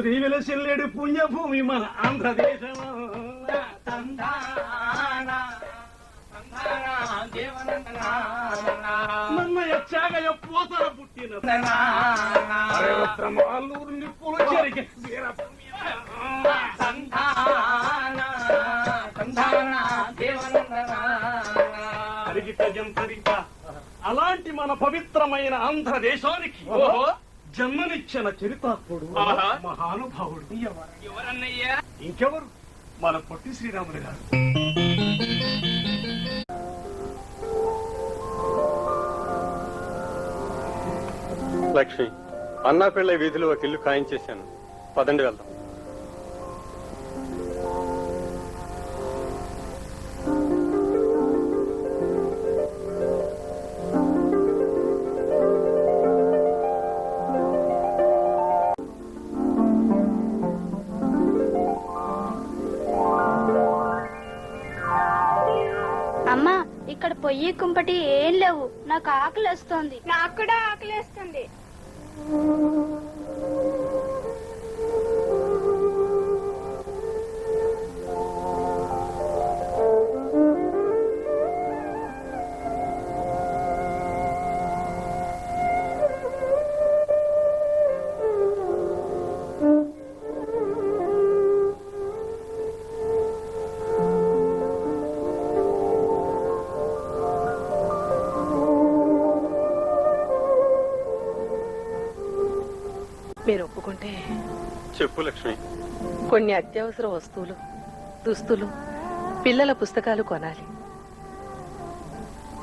శ్రీ విలసిల్లేడు పుణ్యభూమి మన ఆంధ్రదేశం నన్న ఎచ్చాగయ పూతల పుట్టిన అరేవత్రమాలూరు నిప్పుల చెరిగే అలాంటి మన పవిత్రమైన ఆంధ్రదేశానికి. ఓహో. జన్మనిచ్చిన చరితాత్ముడు. మహానుభావుడు. ఎవరన్నయ్యా? ఇంకెవరు? మన పొట్టి శ్రీరాములు గారు. లక్ష్మి అన్నా పిళ్ళ వీధిలో ఒక ఇల్లు ఖాయం చేశాను. పదండి వెళ్దాం. కుంపటి ఏం లేవు. నాకు ఆకలి వస్తోంది నాకు కూడా ఆకలేస్తుంది. మీరు ఒప్పుకుంటే చెప్పు లక్ష్మి. కొన్ని అత్యవసర వస్తువులు దుస్తులు పిల్లల పుస్తకాలు కొనాలి.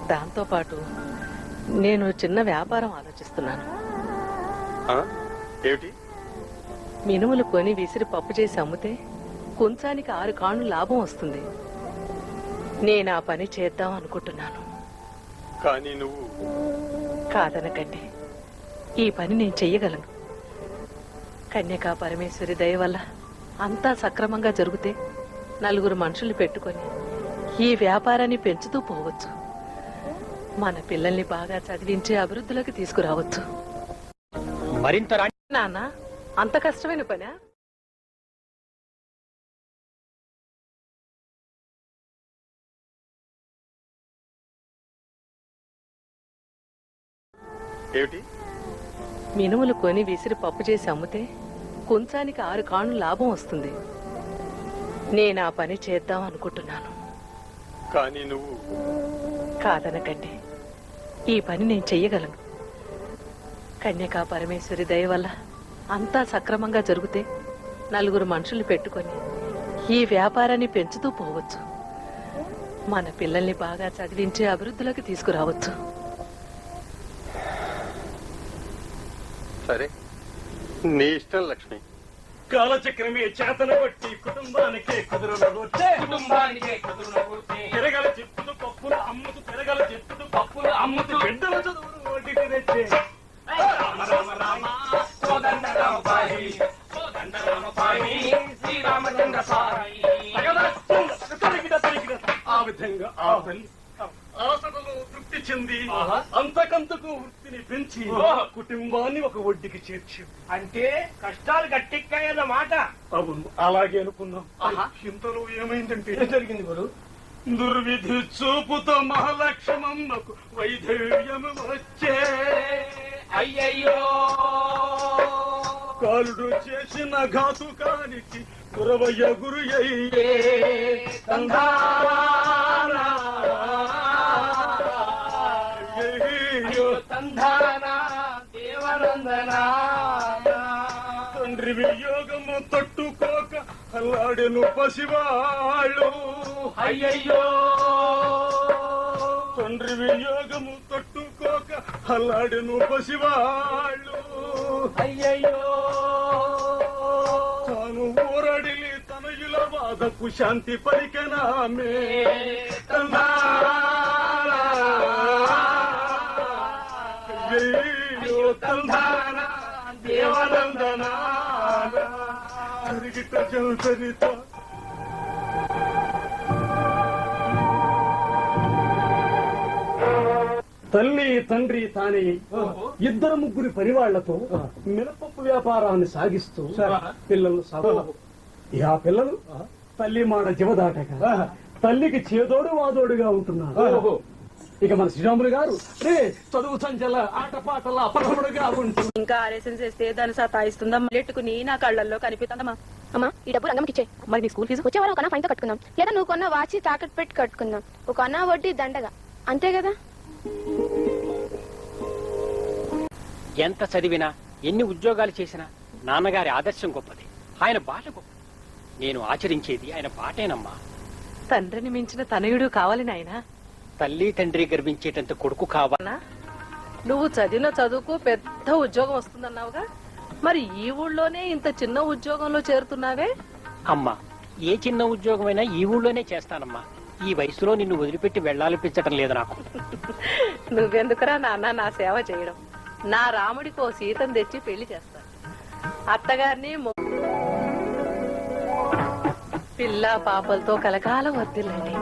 దాంతో పాటు నేను చిన్న వ్యాపారం ఆలోచిస్తున్నాను? ఏమిటి? మినుములు కొని విసిరి పప్పు చేసి అమ్మితే కొంచానికి ఆరు కాణు లాభం వస్తుంది. నేను ఆ పని చేద్దాం అనుకుంటున్నాను. కానీ నువ్వు కాదనకండి. ఈ పని నేను చెయ్యగలను. కన్యకా పరమేశ్వరి దయ వల్ల అంతా సక్రమంగా జరిగితే నలుగురు మనుషులు పెట్టుకొని ఈ వ్యాపారాన్ని పెంచుతూ పోవచ్చు. మన పిల్లల్ని బాగా చదివించి అభివృద్ధిలోకి తీసుకురావచ్చు. మరింత నాన్న అంత కష్టమైన పనా? ఏమిటి? మినుములు కొని విసిరి పప్పు చేసి అమ్మితే కొంచానికి ఆరు కాణు లాభం వస్తుంది. నేను ఆ పని చేద్దాం అనుకుంటున్నాను. కానీ నువ్వు కాదనకండి. ఈ పని నేను చెయ్యగలను. కన్యకా పరమేశ్వరి దయ వల్ల అంతా సక్రమంగా జరిగితే నలుగురు మనుషులు పెట్టుకొని ఈ వ్యాపారాన్ని పెంచుతూ పోవచ్చు. మన పిల్లల్ని బాగా చదివించి అభివృద్ధిలోకి తీసుకురావచ్చు. సరే. నీ ఇష్టం లక్ష్మి. కాలచక్రమే చేతన బట్టి కుటుంబానికే వచ్చే కుటుంబానికే కుదురున కూర్చే. తిరగల చెప్పులు పప్పులు అమ్ముతూ తిరగల చెప్పులు పప్పులు అమ్ముతూ బిడ్డల చదువులు ఓటికి తెచ్చే. రామ రామ రామ కోదండ రామ పాయి కోదండ రామ పాయి శ్రీరామచంద్ర పాయి ఆ విధంగా ఆ తల్లి చెంది. అంతకంతకు వృత్తిని పెంచి. కుటుంబాన్ని ఒక ఒడ్డుకి చేర్చి అంటే కష్టాలు గట్టెక్కాయన్నమాట అవును అలాగే అనుకున్నాం. ఇంతలో ఏమైందంటే ఏం జరిగింది గురు? దుర్విధి చూపుతో మహాలక్ష్మమ్మకు వైధవ్యము వచ్చే. అయ్యయ్యో! కాలుడు చేసిన ఘాతుకానికి గురవయ్య గురు అయ్యే. తందానా దేవనందనా. తండ్రి వియోగము తట్టుకోక అల్లాడెను పసివాళ్ళు. అయ్యయ్యో. తండ్రి వియోగము తట్టుకోక అల్లాడెను పసివాళ్ళు. అయ్యయ్యో. తాను ఊరడిలి తనయుల బాధకు శాంతి పలికనామే అయ్యయ్యో తిరిగిట చరిత తల్లి తండ్రి తానే ఇద్దరు ముగ్గురి పరివాళ్ళతో మినపప్పు వ్యాపారాన్ని సాగిస్తూ పిల్లలు సాగు ఆ పిల్లలు తల్లి మాట జీవదాటగా తల్లికి చేదోడు వాదోడుగా ఉంటున్నారు. ఇక మన శ్రీరాములు గారు రే చదువు సంచల ఆటపాటల అపరముడుగా ఉంటుంది ఇంకా ఆలస్యం చేస్తే దాన్ని సతాయిస్తుందా? లెట్టుకుని నా కళ్ళల్లో కనిపిస్తుందమ్మా. అమ్మా ఈ డబ్బు రంగంకి ఇచ్చే మరి నీ స్కూల్ ఫీజు? వచ్చే వారం ఒక అన్న ఫైన్తో కట్టుకుందాం. లేదా నువ్వు కొన్న వాచి తాకట్టు పెట్టి కట్టుకుందాం. ఒక అన్న వడ్డీ దండగా. అంతే కదా? ఎంత చదివినా ఎన్ని ఉద్యోగాలు చేసినా నాన్నగారి ఆదర్శం గొప్పది. ఆయన బాట గొప్పది నేను ఆచరించేది ఆయన బాటేనమ్మా. తండ్రిని మించిన తనయుడు కావాలి నాయనా. తల్లి తండ్రి గర్వించేటంత కొడుకు కావాలి నువ్వు చదివిన చదువుకు పెద్ద ఉద్యోగం వస్తుందన్నావుగా? మరి ఈ ఊళ్ళోనే ఇంత చిన్న ఉద్యోగంలో చేరుతున్నావే? అమ్మా ఏ చిన్న ఉద్యోగమైనా ఈ ఊళ్ళోనే చేస్తానమ్మా. ఈ వయసులో నిన్ను వదిలిపెట్టి వెళ్ళాలనిపించటం లేదు నాకు. నువ్వెందుకురా నాన్న నా సేవ చేయడం? నా రాముడికి ఓ సీతను తెచ్చి పెళ్ళి చేస్తాను అత్తగారిని పిల్ల పాపలతో కలకాలం వర్తిల్లండి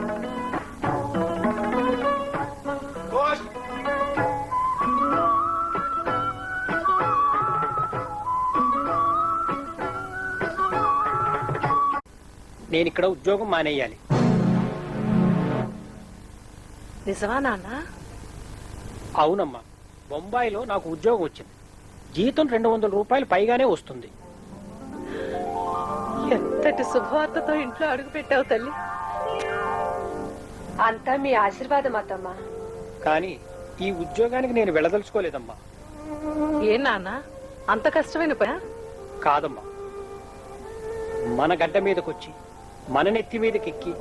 నేను ఇక్కడ ఉద్యోగం మానేయాలి. నిజమా నాన్న? అవునమ్మా. బొంబాయిలో నాకు ఉద్యోగం వచ్చింది. జీతం రెండు వందల రూపాయలు పైగానే వస్తుంది. ఎంతటి శుభవార్తతో ఇంట్లో అడుగు పెట్టావు తల్లి? అంతా మీ ఆశీర్వాదం అత్తమ్మా. కానీ ఈ ఉద్యోగానికి నేను వెళ్ళదలుచుకోలేదమ్మా. ఏ నాన్న? అంత కష్టమైన పని? కాదమ్మా. మన గడ్డ మీదకొచ్చి మన నెత్తి మీదకెక్కి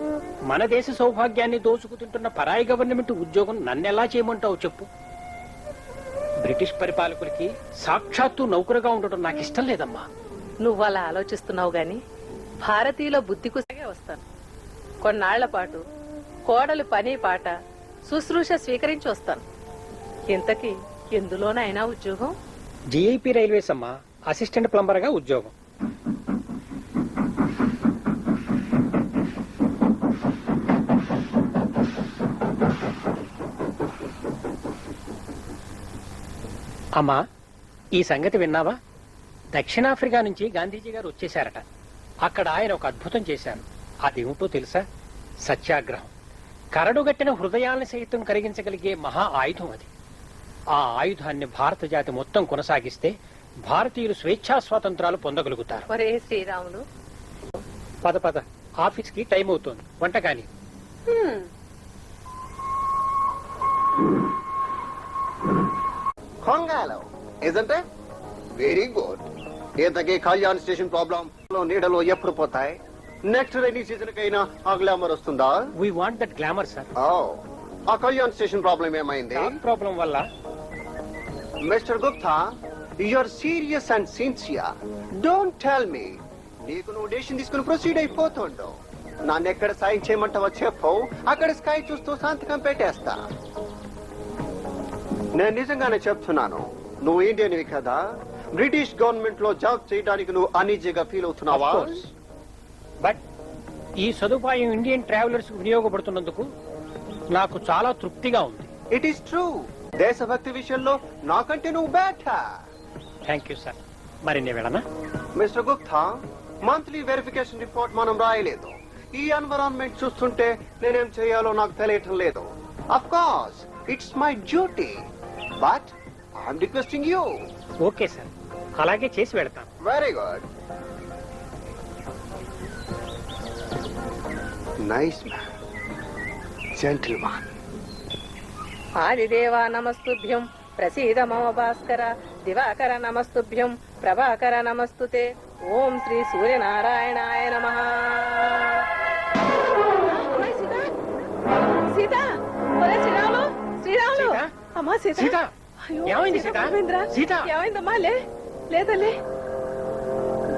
మన దేశ సౌభాగ్యాన్ని దోచుకుతుంటున్న పరాయి గవర్నమెంట్ ఉద్యోగం నన్నెలా చేయమంటావు చెప్పు? బ్రిటిష్ పరిపాలకులకి సాక్షాత్తు నౌకరుగా ఉండటం నాకు ఇష్టం లేదమ్మా. నువ్వు అలా ఆలోచిస్తున్నావు గాని భారతీయుల బుద్ధి కుసగే వస్తాను. కొన్నాళ్ళ పాటు కోడలు పని పాట శుశ్రూష స్వీకరించి వస్తాను. ఇంతకీ ఎందులోనైనా ఉద్యోగం? జీఐపీ రైల్వేస్ అమ్మా అసిస్టెంట్ ప్లంబర్గా ఉద్యోగం. అమ్మా ఈ సంగతి విన్నావా? దక్షిణాఫ్రికా నుంచి గాంధీజీ గారు వచ్చేశారట. అక్కడ ఆయన ఒక అద్భుతం చేశారు. అదేమిటో తెలుసా? సత్యాగ్రహం. కరడుగట్టిన హృదయాలను సైతం కరిగించగలిగే మహా ఆయుధం అది. ఆ ఆయుధాన్ని భారత జాతి మొత్తం కొనసాగిస్తే భారతీయులు స్వేచ్ఛా స్వాతంత్రాలు పొందగలుగుతారు. ఒరే శ్రీరాములు పద పద. ఆఫీస్కి టైం అవుతోంది వంట కాని కొంగాలో. It? వెరీ గుడ్ ఇంతకీ కళ్యాణ్ స్టేషన్ ప్రాబ్లం లో నీడలో ఎప్పుడు పోతాయి? నెక్స్ట్ రైనీ సీజన్ కైనా ఆ గ్లామర్ వస్తుందా? We want that glamour sir ఓ ఆ కళ్యాణ్ స్టేషన్ ప్రాబ్లం ఏమైంది? ప్రాబ్లం వల్ల mister Gupta you're serious and sincere don't tell me నీకు నువ్వు డెసిషన్ తీసుకుని ప్రొసీడ్ అయిపోతుండవు నన్ను ఎక్కడ సాయం చేయమంటావో చెప్పు. అక్కడ స్కై చూస్తూ సంతకం పెట్టేస్తా. నేను నిజంగానే చెప్తున్నాను. నువ్వు ఇండియన్వి కదా? బ్రిటిష్ గవర్నమెంట్లో జాబ్ చేయడానికి నువ్వు అనీజీగా ఫీల్ అవుతున్నావా? బట్ ఈ సదుపాయం ఇండియన్ ట్రావెలర్స్ వినియోగపడుతున్నందుకు నాకు చాలా తృప్తిగా ఉంది. ఇట్ ఈస్ ట్రూ దేశభక్తి విషయంలో నాకంటే నువ్వు బేటా థ్యాంక్ యూ సార్ మరి నేను వెళ్ళనా? Mister Gupta monthly verification report మనం రాయలేదు. ఈ ఎన్విరాన్మెంట్ చూస్తుంటే నేనేం చేయాలో నాకు తెలియటం లేదు. Of course it's my duty but I'm requesting you okay sir అలాగే చేసి వెళ్తాను. Very good nice man gentleman ఆదిదేవా నమస్తుభ్యం. ప్రసీద మమ భాస్కర. దివాకర నమస్తుభ్యం. ప్రభాకర నమస్తుతే. ఓం శ్రీ సూర్యనారాయణాయ నమ. సీత. సీత? అమ్మా సీత. సీత? ఏమైంది సీత. సీత? ఏమైందమ్మా లే. లేదలే.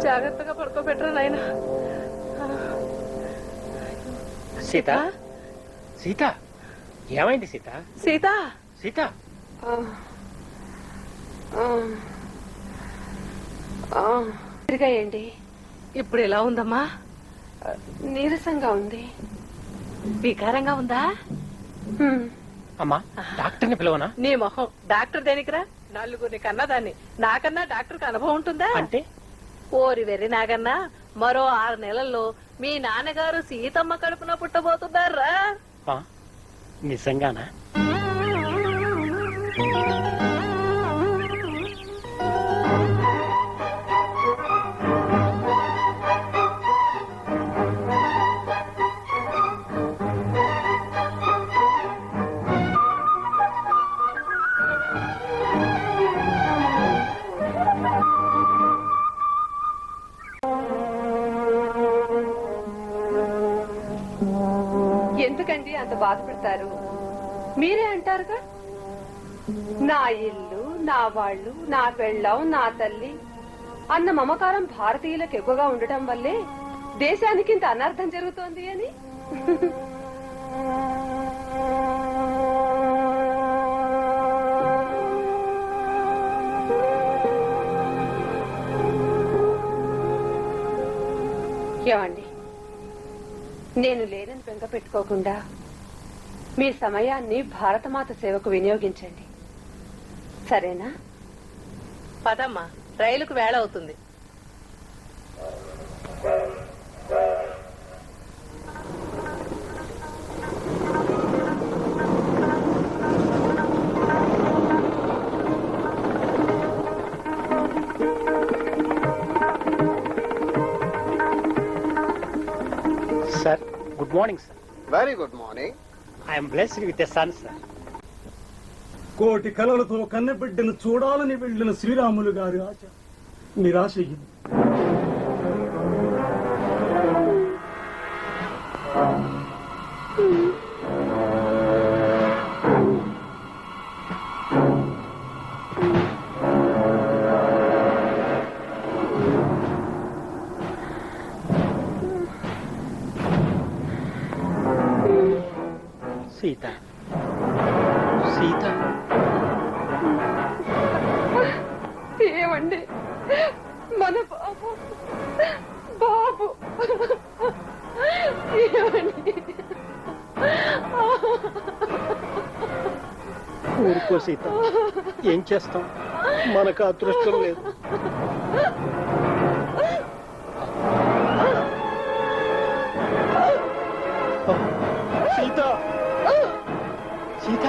జాగ్రత్తగా పడుకోబెట్టరా నాయన. సీత. సీత. ఏమైంది సీత? సీత. సీత. తిరిగాయండి ఇప్పుడు ఎలా ఉందమ్మా? నీరసంగా ఉంది. వికారంగా ఉందా? అమ్మా డాక్టర్ని పిలవనా? నీ మొహం. డాక్టర్ దేనికిరా? నలుగురిని కన్నదాన్ని నాకన్నా డాక్టర్కి అనుభవం ఉంటుందా? అంటే? ఓరి వెర్రి నాగన్నా మరో ఆరు నెలల్లో మీ నాన్నగారు సీతమ్మ కడుపున పుట్టబోతున్నారా? నిజంగానా? ఎందుకండి అంత బాధపడతారు? మీరే అంటారుగా? నా ఇల్లు నా వాళ్ళు నా పెళ్ళం నా తల్లి అన్న మమకారం భారతీయులకు ఎక్కువగా ఉండటం వల్లే దేశానికి ఇంత అనర్థం జరుగుతోంది అని? ఏమండి? నేను లేనని పెంక పెట్టుకోకుండా మీ సమయాన్ని భారతమాత సేవకు వినియోగించండి. సరేనా? పదమ్మా రైలుకు వేళ అవుతుంది. Morning sir very good morning I'm blessed with a son sir కోటి కలలతో కన్నెబిడ్డను చూడాలని వెళ్ళిన శ్రీరాములు గారి ఆశ నిరాశ చేయమండి. మన బాబు బాబు. ఊరుకో సీత. ఏం చేస్తాం? మనకు అదృష్టం లేదు. సీత. సీత.